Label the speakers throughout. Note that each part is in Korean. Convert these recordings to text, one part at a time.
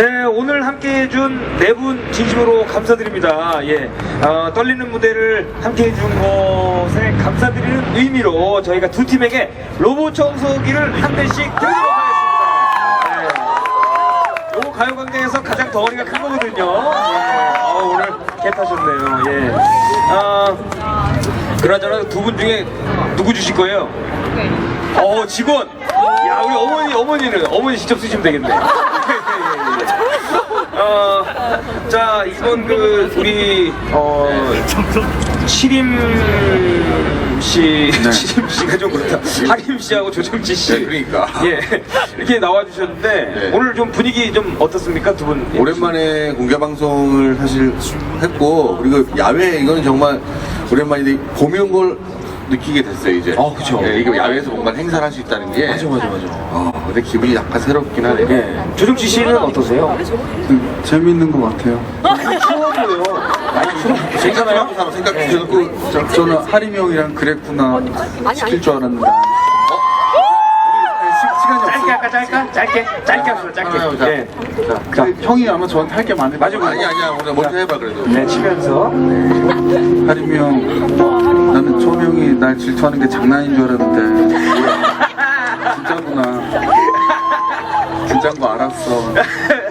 Speaker 1: 네, 오늘 함께 해준 네 분 진심으로 감사드립니다. 예, 어, 떨리는 무대를 함께 해준 것에 감사드리는 의미로 저희가 두 팀에게 로봇 청소기를 한 대씩 드리도록 하겠습니다. 네. 요거 가요광장에서 가장 덩어리가 큰 거거든요. 예. 어, 오늘 개 타셨네요. 예. 어, 그나저나 두 분 중에 누구 주실 거예요? 어, 직원! 야, 우리 어머니, 어머니는, 어머니 직접 쓰시면 되겠네. 어, 자, 이번 그, 우리, 어, 치림 씨, 치림 씨가 좀 그렇다. 하림 씨하고 조정치 씨.
Speaker 2: 네, 그러니까.
Speaker 1: 예, 이렇게 나와 주셨는데,
Speaker 2: 네.
Speaker 1: 오늘 좀 분위기 좀 어떻습니까, 두 분?
Speaker 2: 오랜만에 공개 방송을 사실 했고 그리고 야외 이거는 정말 오랜만인데 봄이 온 걸 느끼게 됐어요 이제.
Speaker 1: 아, 그쵸.
Speaker 2: 예, 이거 야외에서 뭔가 행사를 할 수 있다는 게.
Speaker 1: 맞아, 맞아, 맞아.
Speaker 2: 어, 근데 기분이 약간 새롭긴 하네.
Speaker 1: 예. 조정치 씨는 어떠세요?
Speaker 3: 재밌는 것 같아요.
Speaker 1: 추워 보여요. 많이 추워.
Speaker 2: 괜찮아요? 사람 생각 그
Speaker 3: 저, 저는 하림이 형이랑 그랬구나 시킬 줄 알았는데. 어? 시, 시간이
Speaker 1: 짧게
Speaker 3: 없어.
Speaker 1: 할까, 짧게? 짧게? 짧게 합시다, 짧게.
Speaker 2: 하나, 자.
Speaker 1: 예.
Speaker 3: 자, 형이 아마 저한테 할 게 많을
Speaker 1: 맞아,
Speaker 3: 거예요.
Speaker 2: 아니 아니야 오늘 먼저 해봐 그래도.
Speaker 1: 네, 치면서.
Speaker 3: 하림이 형, 나는 처 음 형이 날 질투하는 게 장난인 줄 알았는데 진짜구나. 진짜인 거 알았어.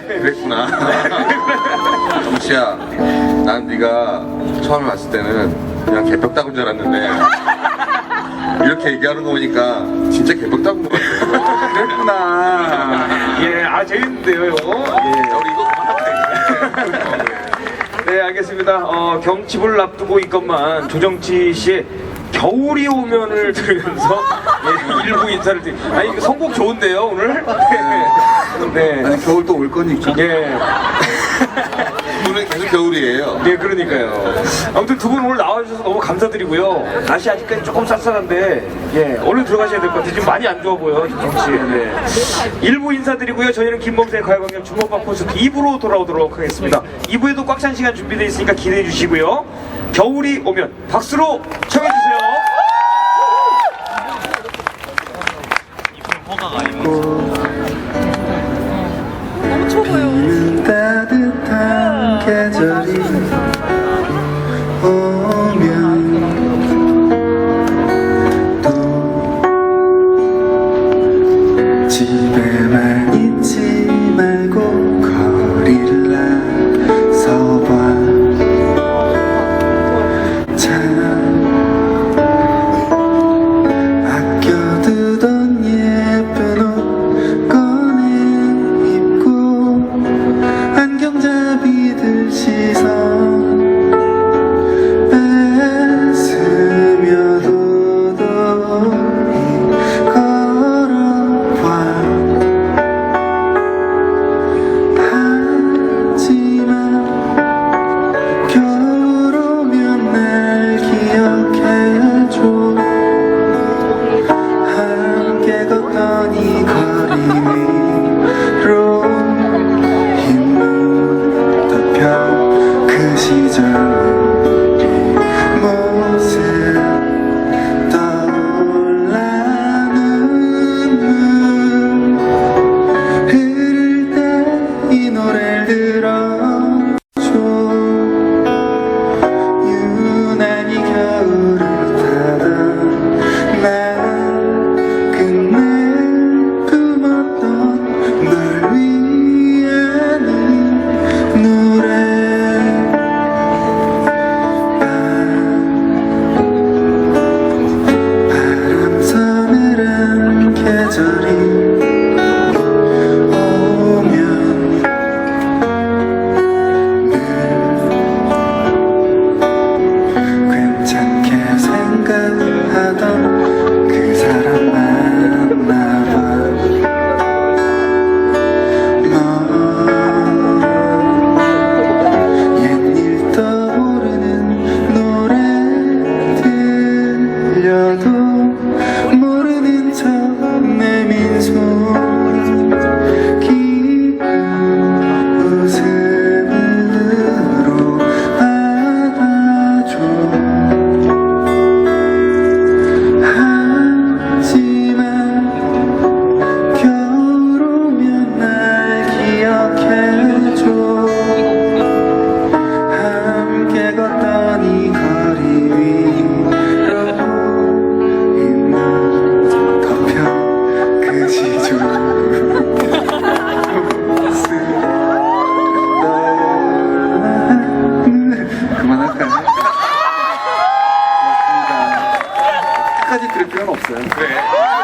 Speaker 2: 그랬구나. 정치야, 난 네가 처음에 봤을 때는 그냥 개벽 닦은 줄 알았는데 이렇게 얘기하는 거 보니까 진짜 개벽 닦은 것 같아.
Speaker 3: 그랬구나.
Speaker 1: 예, 아, 재밌는데요, 이거. 예.
Speaker 2: 우리 이거.
Speaker 1: 네, 알겠습니다. 어, 경칩을 앞두고 있건만 조정치 씨의 겨울이 오면을 들으면서 예, 일부 인사를 드리. 아니, 이거 선곡 좋은데요, 오늘? 네.
Speaker 3: 아니 겨울 또 올 거니까.
Speaker 1: 예.
Speaker 2: 오늘 계속 겨울이에요.
Speaker 1: 예, 그러니까요. 아무튼 두 분 오늘 나와주셔서 너무 감사드리고요. 날씨 아직까지 조금 쌀쌀한데, 예, 얼른 들어가셔야 될 것 같아요. 지금 많이 안 좋아 보여, 정치. 네. 일부 인사드리고요. 저희는 김범수의 가요광장 주먹밥 콘서트 2부로 돌아오도록 하겠습니다. 2부에도 꽉 찬 시간 준비되어 있으니까 기대해 주시고요. 겨울이 오면 박수로 청해
Speaker 3: 노래를 들어 Yeah. 필요는 없어요.
Speaker 2: 그래.